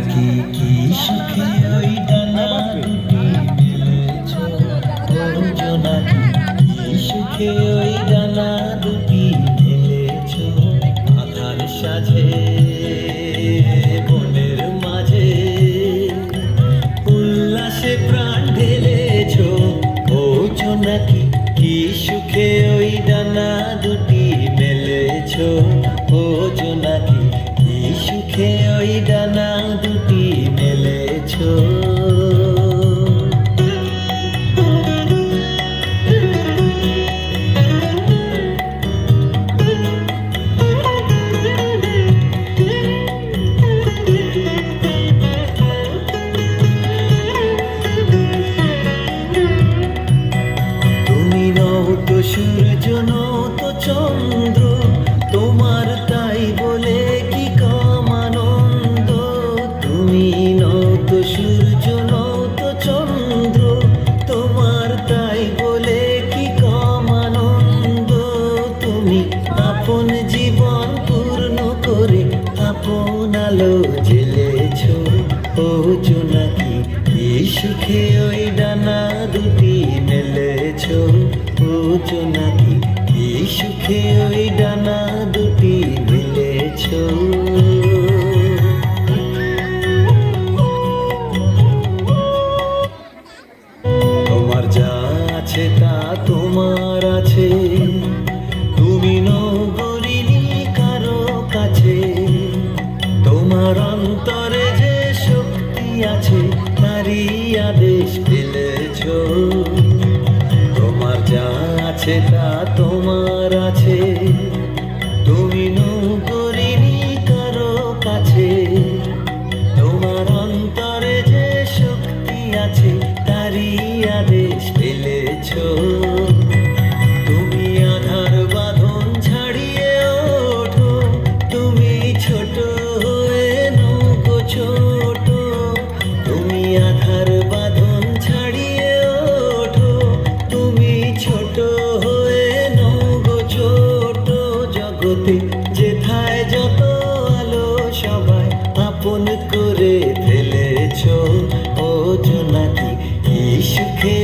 নাকি কি সুখে ওই ডানা দুটি মেলেছ জোনাকি কি সুখে ওই ডানা দুটি মেলেছ আধার সাজে বনের মাঝে উল্লাসে প্রাণ ঢেলেছ ও জোনাকি কি সুখে আপন আলো জেলেছ ও জোনাকি কি সুখে ওই ডানা দুটি মেলেছ? ও জোনাকি কি সুখে ওই ডানা শক্তি নারী আদেশ ফেলেছ। তোমার যা আছে তা তোমার আছে। তুমি নগরিনি কারও কাছে। তোমার অন্তরে যে শক্তি আছে, তারই আদেশ ফেলেছ। আধার বাঁধন ছাড়িয়ে ওঠো। তুমি ছোট হয়ে নৌকো ছোট জগতে, যেথায় যত আলো সবাই আপন করে ফেলেছ। ও জোনাকি, কি সুখে